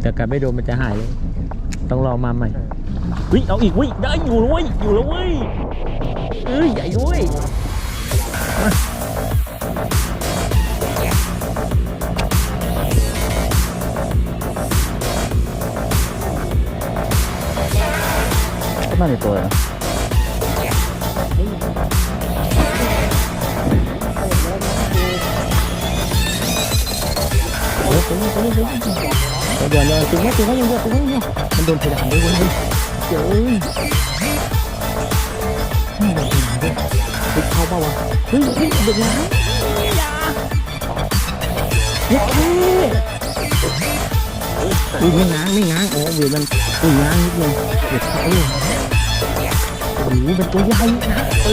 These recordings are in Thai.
แต่กัดไม่โดนมันจะหายเลยต้องรอมาใหม่วิเอาอีกวิได้อยู่แล้วเว้ยอยู่แล้วเว้ยเอ้ยใหญ่ด้วยมาก็น่าจะตัวนะโอ้ยตัวนี้ตัวนี้ตัวนี้ เดี๋ยวเดี๋ยวตึงไว้ตึงไว้ยังเดียวตึงไว้ยังเดียวมันโดนเพดานด้วยเว้ยเดี๋ยวเอ้ยไม่โดนเพดานด้วยติดเข้าเปล่าวะเฮ้ยเฮ้ยเด็กน้ำอย่าอย่าเฮ้อุ้ยไม่ง้างไม่ง้างโอ้เวรมันอุ้ยง้างนิดนึงเด็กเข้าเลยโอ้โหเป็นตัวใหญ่นะโอ้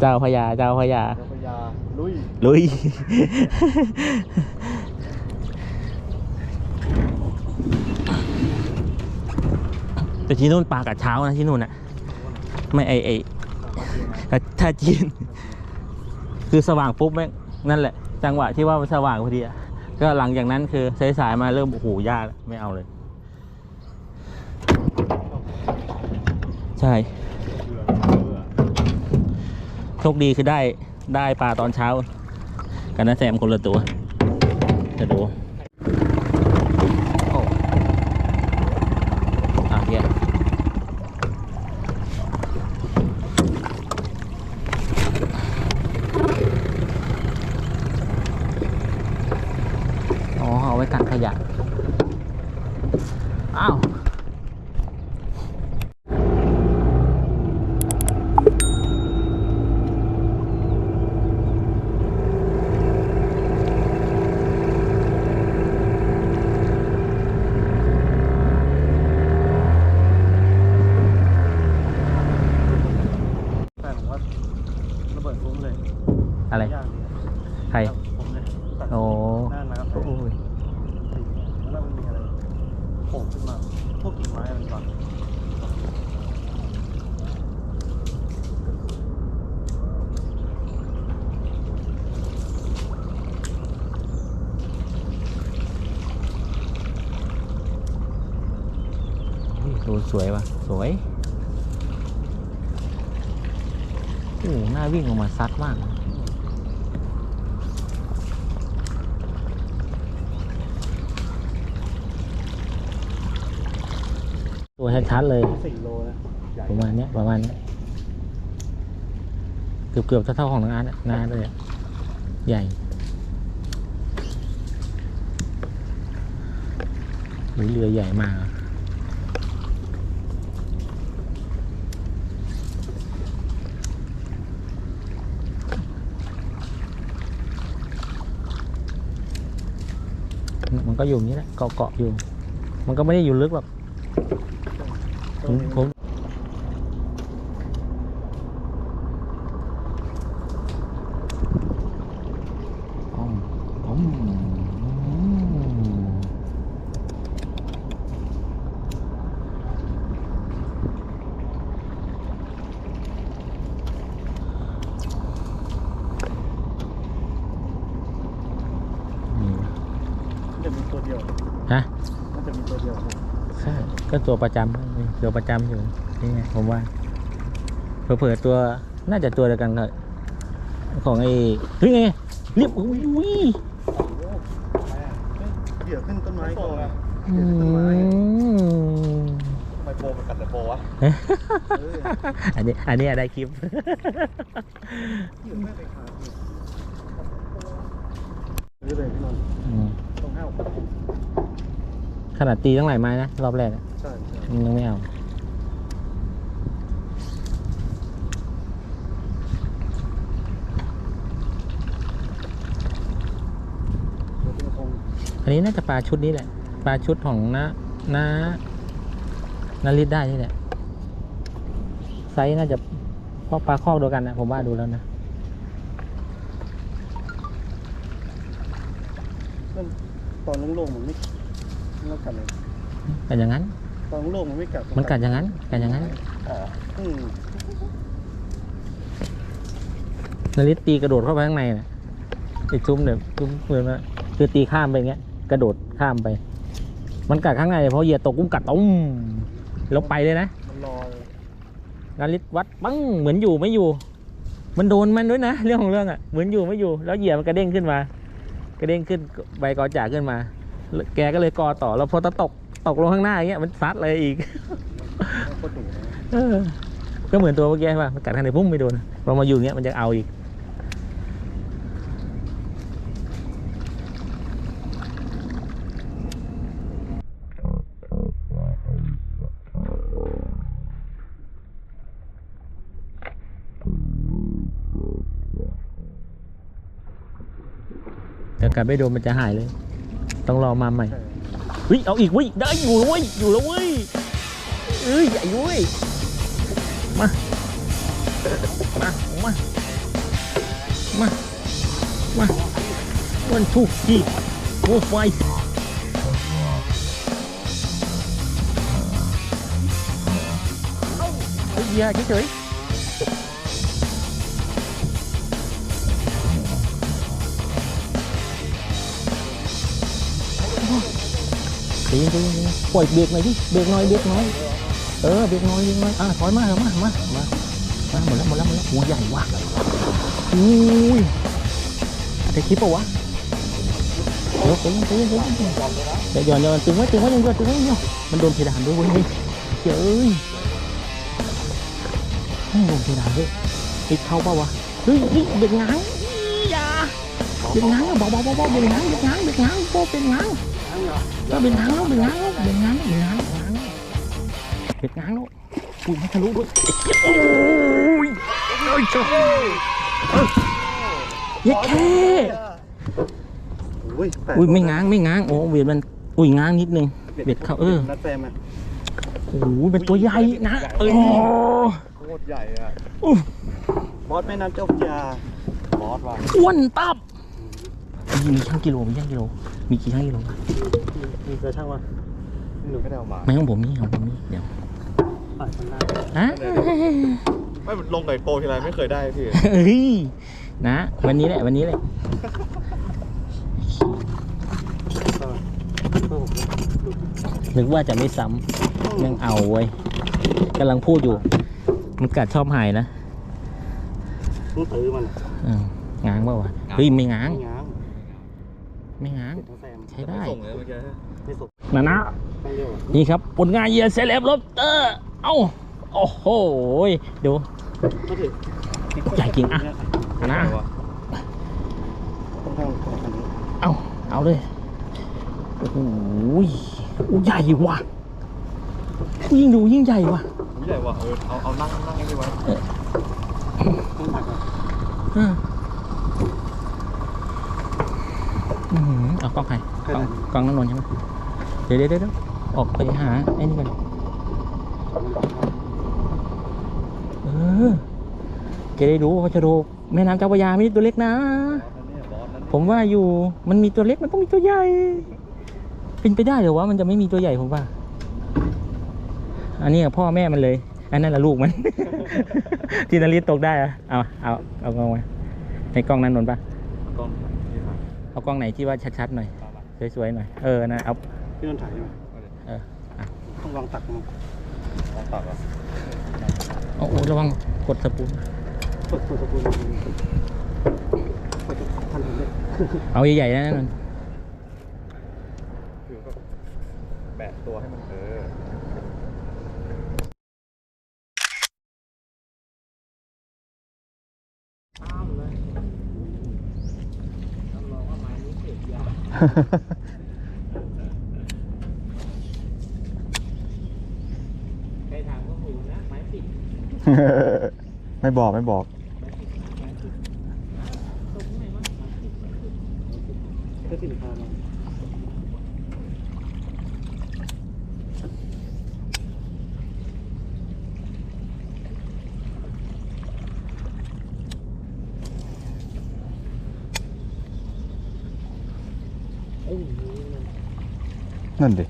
เย้เจ้าพญาเจ้าพญาเจ้าพระยาลุยลุย แต่ที่นู่นปลากัดเช้านะที่นู่นอะไม่ไอไอถ้าจีน คือสว่างปุ๊บแม่งนั่นแหละ จังหวะที่ว่ามันสว่างพอดีอะก็หลังจากนั้นคือสายๆมาเริ่มโอ้โหยากแล้วไม่เอาเลย ใช่ โชคดีคือได้ได้ปลาตอนเช้า กันนะแซมคนละตัวจะดูโอ้อะเฮียอ๋อ เอาไว้กันขยะ อ้าว แต่ผมว่าระเบิดฟุ้งเลย อะไร ยากดี ใคร ผมเลยตัด โอ้ หน้าน้ำ โอ้ย ติดแล้วมันมีอะไรโผล่ขึ้นมา พวกกิ่งไม้มันก่อน ดูสวยว่ะ สวยโอ้โหหน้าวิ่งออกมาซัดมาก ตัวชัดๆเลยสี่โลนะใหญ่ประมาณเนี้ยประมาณเนี้ยเกือบเกือบๆเท่าๆของน้องอาร์ตอะน้าเลยอะใหญ่หรือเรือใหญ่มาก มันก็อยู่อย่างนี้แหละเกาะเกาะๆอยู่ มันก็ไม่ได้อยู่ลึกหรอกผมผม อืมอืมอืม มันจะมีตัวเดียว ฮะ มันจะมีตัวเดียว ใช่ก็ ตัวประจำตัวประจำอยู่นี่ไงผมว่าเผื่อๆตัวน่าจะตัวเดียวกันกับของไอ้เฮ้ยไงเรียบอุ้ยเหยื่อขึ้นต้นไม้ก่อนอืมทำไมโปมันกัดแต่โปวะอันนี้อันนี้ได้คลิปเหยื่อไม่ไป ขาดนี่เลยพี่นนท์อืมต้องห้าวขนาดตีตั้งหลายไม้นะ รอบแรกอะใช่ใช่มันยังไม่เอาเดี๋ยวเป็นคงอันนี้น่าจะปลาชุดนี้แหละ ปลาชุดของน้าน้านาริดได้นี่แหละ ไซส์น่าจะเพราะปลาคอกเดียวกันนะผมว่าดูแล้วนะนั่นตอนโล่งๆมันไม่ แล้วกัดเลยกัดอย่างนั้นตอนโลกมันไม่กัดมันกัดอย่างนั้นกัดอย่างนั้นอ๋ออืมนาริสตีกระโดดเข้าไปข้างในน่ะไอ้ซุ้มเนี่ยซุ้มเหมือนว่าคือตีข้ามไปอย่างเงี้ย กระโดดข้ามไป มันกัดข้างในเพราะเหยียดตกกุ้งกัดตุ้มแล้วไปเลยนะมันรอเลยนาริสวัดปังเหมือนอยู่ไม่อยู่ มันโดนมันด้วยนะเรื่องของเรื่องอะเหมือนอยู่ไม่อยู่ แล้วเหยียดมันกระเด้งขึ้นมา กระเด้งขึ้นใบกอจ่าขึ้นมา แกก็เลยกอต่อแล้วพอตะตกตกลงข้างหน้าอย่างเงี้ยมันซัดเลยอีกก็เหมือนตัวเมื่อกี้ใช่ป่ะมันกัดข้างในพุ่งไม่โดนพอมาอยู่เงี้ยมันจะเอาอีกแต่กัดไม่โดนมันจะหายเลย ต้องรอมาใหม่ใช่เฮ้ยเอาอีกเว้ยได้อยู่แล้วเว้ยอยู่แล้วเว้ยเอ้ยใหญ่เว้ยมามามามามาวันทูจีโอ้ไฟเฮ้ยอย่าเฉย ๆใจเย็นใจเย็นใจเย็นปล่อยเบรกหน่อยดิเบรกหน่อยเบรกหน่อยเออเบรกหน่อยเบรกหน่อยอะถอยมาเถอะมามามามาหมดแล้วหมดแล้วหมดแล้วหัวใหญ่ว่ะอุ้ยได้คลิปปะวะเดี๋ยวใจเย็นใจเย็นใจเย็นเดี๋ยวหย่อนย่อนตึงไว้ตึงไว้ยังเดียวตึงไว้ยังเดียมันโดนเพดานด้วยเว้ยเจ้ยไม่โดนเพดานด้วยติดเข้าปล่าวะเฮ้ยเฮ้ยเบรกง้างอย่าเบรกง้างเบาเบาเบาเบาเบรกง้างเบรกง้างเบรกง้างโป้เบรกง้าง เหรอแล้วเบรกง้างแล้วเบรกง้างแล้วเบรกง้างเบรกง้างเบรกง้างแล้วปุ่มให้ทะลุด้วยโอ้ยโอ้ยจ้าเย็ดแค่อุ้ยแปดอุ้ยไม่ง้างไม่ง้างโอ้เวียดมันอุ้ยง้างนิดนึงเบ็ดเขาเออนัดแฟมอะโอ้โหเป็นตัวใหญ่นะเออโคตรใหญ่อะบอสแม่น้ำเจ้าพระยาบอสว่ะอ้วนตับ มีมีช่างกิโลมีช่างกิโล มีกี่ช่างกิโลวะมีกระช่างวะหนูก็ได้เอามาไม่ของผมนี่ของผมนี่เดี๋ยวปัดข้างหน้าอะไม่ลงไก่โปรทีไรไม่เคยได้พี่เฮ้ยนะ วันนี้แหละวันนี้แหละก็เพื่อผมนึกว่าจะไม่ซ้ำยังเอาเว้ยกำลังพูดอยู่ มันกัดชอบหายนะต้องตื้อมันอะเออง้างเปล่าวะเฮ้ยไม่ง้าง ไม่ง้างไม่ง้างติดทั้งแซมใช้ได้ ส่งเลยเมื่อกี้ไม่สุกนะนะต้องเร็วอะนี่ครับผลงานเหยียเซเลบลบเตอร์เอ้า โอ้โหดูก็ถือใหญ่จริงอะนะต้องทำของคันนี้เอา เอาเลย โอ้โหอู้ใหญ่ว่ะ ยิ่งดูยิ่งใหญ่ว่ะใหญ่ว่ะ เออ เอา เอานั่งนั่งให้พี่ไว้ต้องหนักอะ เอออื้อหือเอากล้องใครกล้องกล้องน้องนนท์ใช่ไหมเดี๋ยวเดี๋ยวเดี๋ยวออกไปหาไอ้นี่ก่อนเออแกได้รู้ว่าจะดูแม่น้ำเจ้าพระยาไม่ใช่ตัวเล็กนะบอสนั่นเนี่ยบอสนั่นผมว่าอยู่มันมีตัวเล็กมันต้องมีตัวใหญ่เป็นไปได้เหรือว่ามันจะไม่มีตัวใหญ่ผมว่า อันนี้กับพ่อแม่มันเลย อันนั้นแหละลูกมัน ที่นาริตตกได้อะเอาเอาเอากล้องมาในกล้องนั้นนนท์ปะกล้องนี่ครับ เอากล้องไหนที่ว่าชัดๆหน่อย สวยๆหน่อย เออนะเอาพี่นนท์ถ่ายใช่ไหมเอออะต้องวางตักมันลองตัดอะเอาโอ้ระวังกดสปูนกดตัวตะปูนกดพันถึงเลยเอาใหญ่ๆนะนนท์ คือก็แบะตัวให้มันเออ ใครถามก็หูนะไม้ปิดไม่บอกไม่บอกก็สินค้ามา なんで？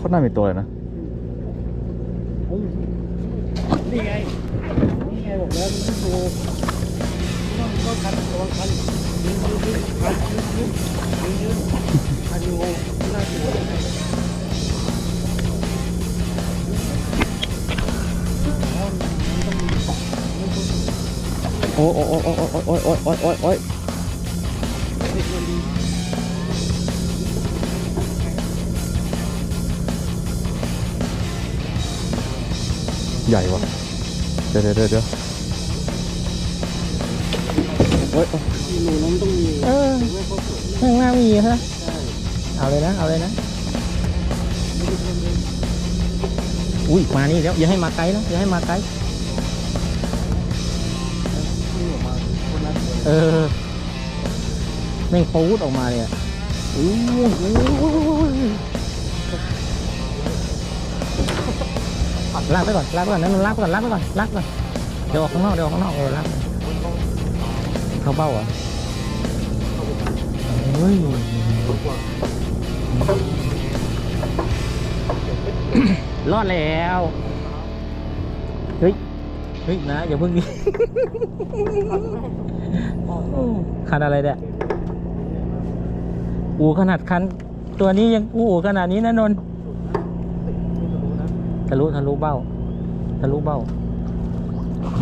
ก็น่ามีตัวเลยนะ นี่ไง นี่ไงบอกแล้วมันไม่โตต้องต้องคันระวังคันยืนยืนยืนคันยืนยืนยืนยืนคันงูน่ากลัวเลยอ๋อมันงมีมันต้องมีโอ้โอ้โอ้โอ้โอ้โอ้โอ้โอ้โอ้ ใหญ่วะเดี๋ยวเดี๋ยวเดี๋ยวเฮ้ยโอ้ยหนูน้องต้องมีเออข้างหน้ามีฮะเอาเลยนะ เอาเลยนะ อุ้ย มานี่แล้ว อย่าให้มาไกลนะ อย่าให้มาไก่เออ แม่งปูดออกมาเลยอะอู้หู ลากไปก่อนลากไปก่อนนั่นมันลากไปก่อนลากไปก่อนลากไปก่อนเดี๋ยวออกข้างนอกเดี๋ยวออกข้างนอกเออลากเข้าเบ้าเหรอเฮ้ยรอดแล้วเฮ้ยเฮ้ยนะอย่าเพิ่งดิคันอะไรเนี่ยอูขนาดคันตัวนี้ยังอูขนาดนี้นะนนท์ ทะลุทะลุเบ้า ทะลุเบ้า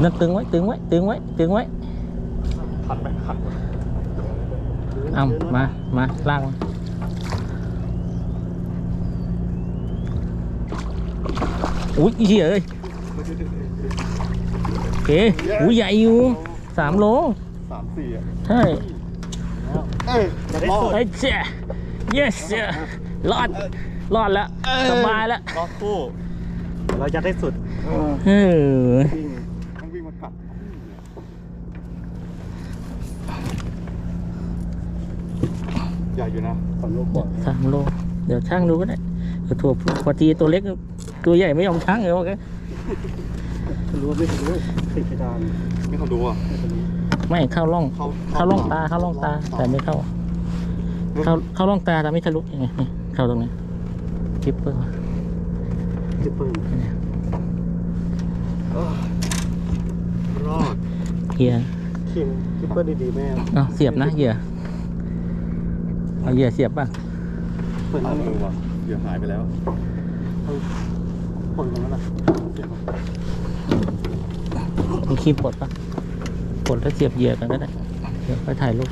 นั่นตึงไว้ตึงไว้ตึงไว้ตึงไว้ขัดไหมขัดไหมเอามามาลากมาอุ้ยเหี้ยเอ้ยโอเคอุ้ยใหญ่อยู่สามโลสามสี่อะใช่เอ้ยจะรอดเฮ้ยเจ้า yes เจ้ารอดรอดแล้วสบายแล้วรอดคู่ เราจะได้สุดเออวิ่งต้องวิ่งมากัดใหญ่อยู่นะสองโลกว่าสามโล เดี๋ยวช่างดูก็ได้เดี๋ยวถั่วพอทีตัวเล็กตัวใหญ่ไม่ยอมช่างเลยโอเคทะลุไม่ทะลุติดเพดานไม่เขาดูอะไม่ทะลุไม่เข้าร่องเข้าเข้าร่องตาเข้าร่องตาแต่ไม่เข้า เข้าเข้าร่องตาแต่ไม่ทะลุยังไงนี่เข้าตรงนี้คิปเปอร์ จะเปิดรอดเกียร์คิมคิปเปอร์ดีๆแม่เอาเสียบนะเหยื่อเอาเหยื่อเสียบป่ะเปิดเอาแล้วมือว่ะเดี๋ยหายไปแล้วปิดตรงนั้นนะเสียบมามีครีมปลดป่ะปลดแล้วเสียบเหยื่อกันก็ได้เดี๋ยวไปถ่ายรูป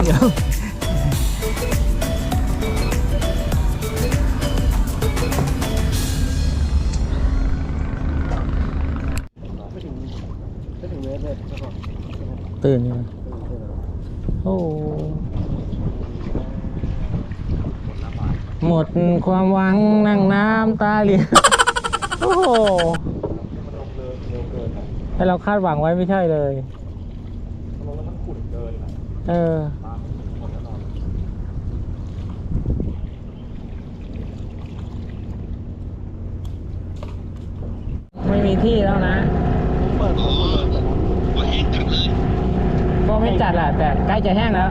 คนเดียวไม่ถึงไม่ถึงเมตรเลยแล้วก็ตื่นใช่ไหมโอ้หมดความหวังนั่งน้ำตาเลียโอ้โหให้เราคาดหวังไว้ไม่ใช่เลย เออ มีที่แล้วนะเปิดอ๋อแห้งจัดเลยก็ไม่จัดแหละแต่ใกล้จะแห้งแล้ว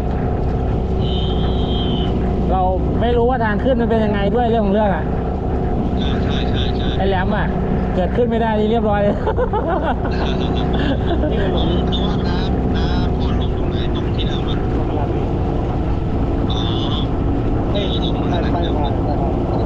เราไม่รู้ว่าทางขึ้นมันเป็นยังไงด้วยเรื่องของเรื่องอะใช่ใช่ใช่ ไอ้แหลมอะ เกิดขึ้นไม่ได้เรียบร้อยเลยน้ำน้ำพอลงตรงไหนตรงที่น้ำมันอ๋อเอ้ยงนั้นนะครั